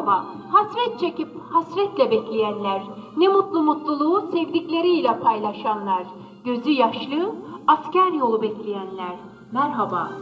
Merhaba, hasret çekip hasretle bekleyenler, ne mutlu mutluluğu sevdikleriyle paylaşanlar, gözü yaşlı, asker yolu bekleyenler. Merhaba.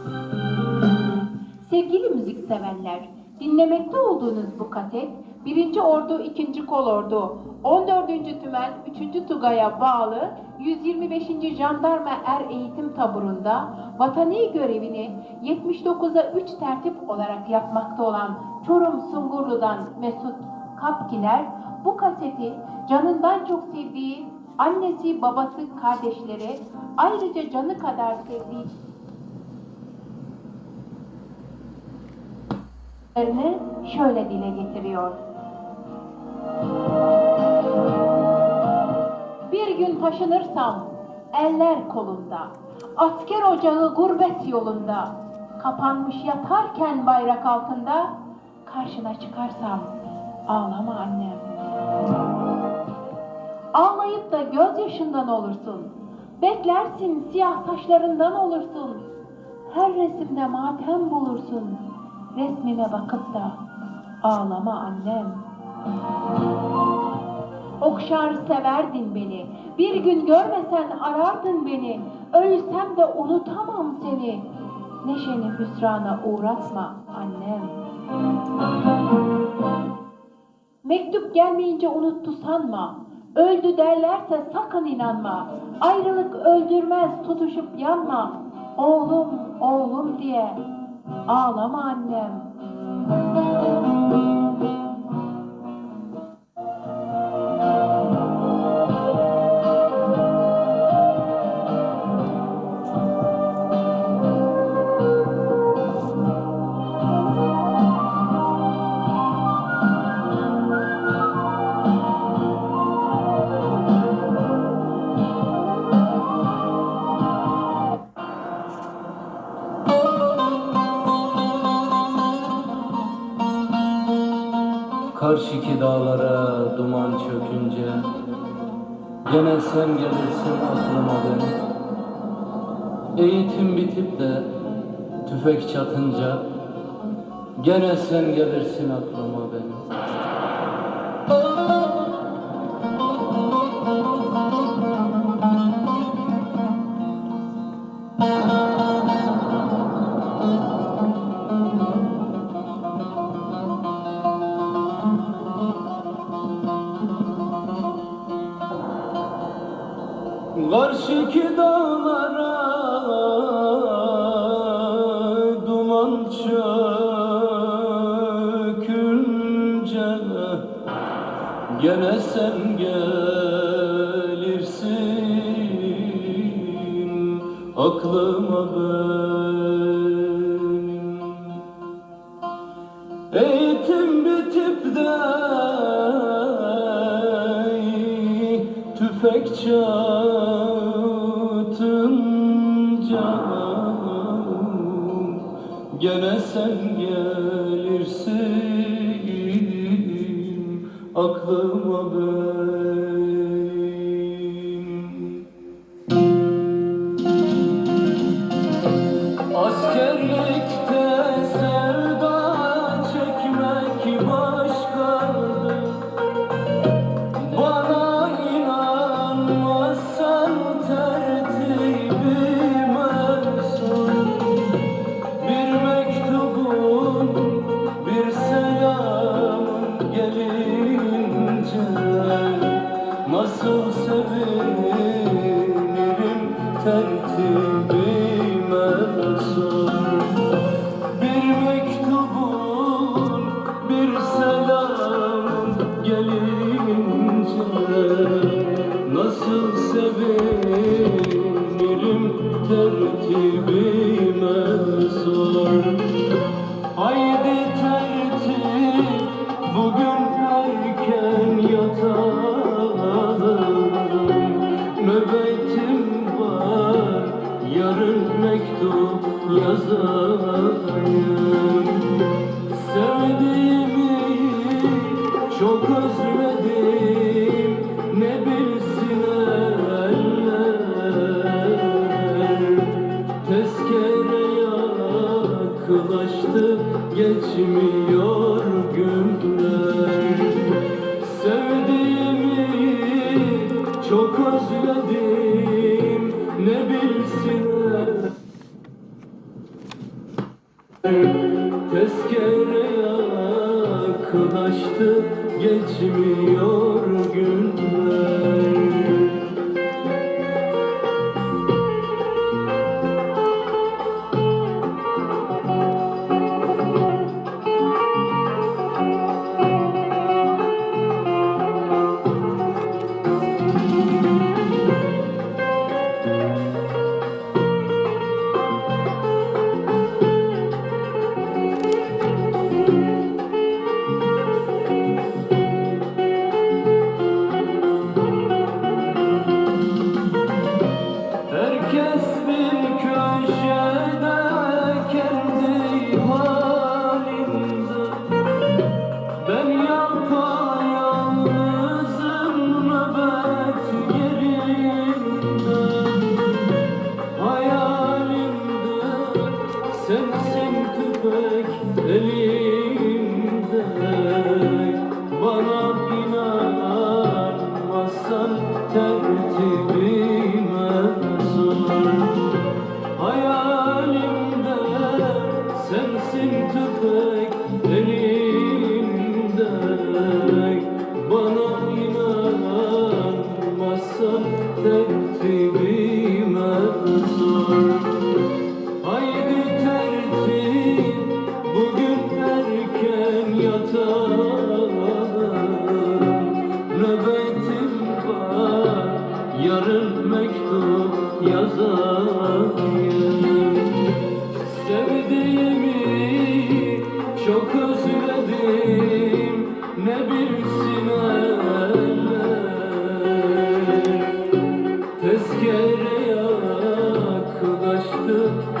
Sevgili müzikseverler, dinlemekte olduğunuz bu kaset, 1. Ordu 2. Kolordu, 14. Tümen 3. Tugay'a bağlı 125. Jandarma Er Eğitim Taburu'nda vatani görevini 79'a 3 tertip olarak yapmakta olan Çorum Sungurlu'dan Mesut Kapkiler bu kaseti canından çok sevdiği annesi, babası, kardeşleri, ayrıca canı kadar sevdiği şöyle dile getiriyor. Taşınırsam eller kolumda, asker ocağı gurbet yolunda, kapanmış yatarken bayrak altında, karşına çıkarsam ağlama annem. Ağlayıp da gözyaşından olursun, beklersin siyah saçlarından olursun, her resimde matem bulursun, resmime bakıp da ağlama annem. Okşar severdin beni, bir gün görmesen arardın beni, ölsem de unutamam seni. Neşeni hüsrana uğratma annem. Mektup gelmeyince unuttu sanma, öldü derlerse sakın inanma. Ayrılık öldürmez tutuşup yanma, oğlum oğlum diye ağlama annem. Karşıki dağlara duman çökünce. Gene sen gelirsin aklıma benim Eğitim bitip de tüfek çatınca. Gene sen gelirsin aklıma Karşıki dağlara duman çökünce Gene sen gelirsin. Aklıma benim tüfek çatınca Gene sen gelirsin aklıma benim tertibime sor Bir mektubun, bir selamın gelince Nasıl sevinirim tertibime sor Haydi tertip bugün erken yatalım Nöbetim yarın mektup yazayım Sevdiğimi çok özledim. Ne bilsin eller. Tezkere yaklaştı geçmiyor yaklaştı geçmiyor günler You.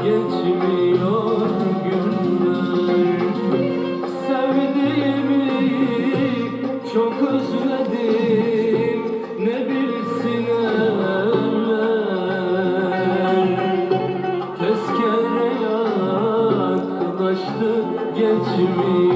Geçmiyor günler. Sevdiğimi çok özledim Ne bilsin eller yaklaştı geçmiyor.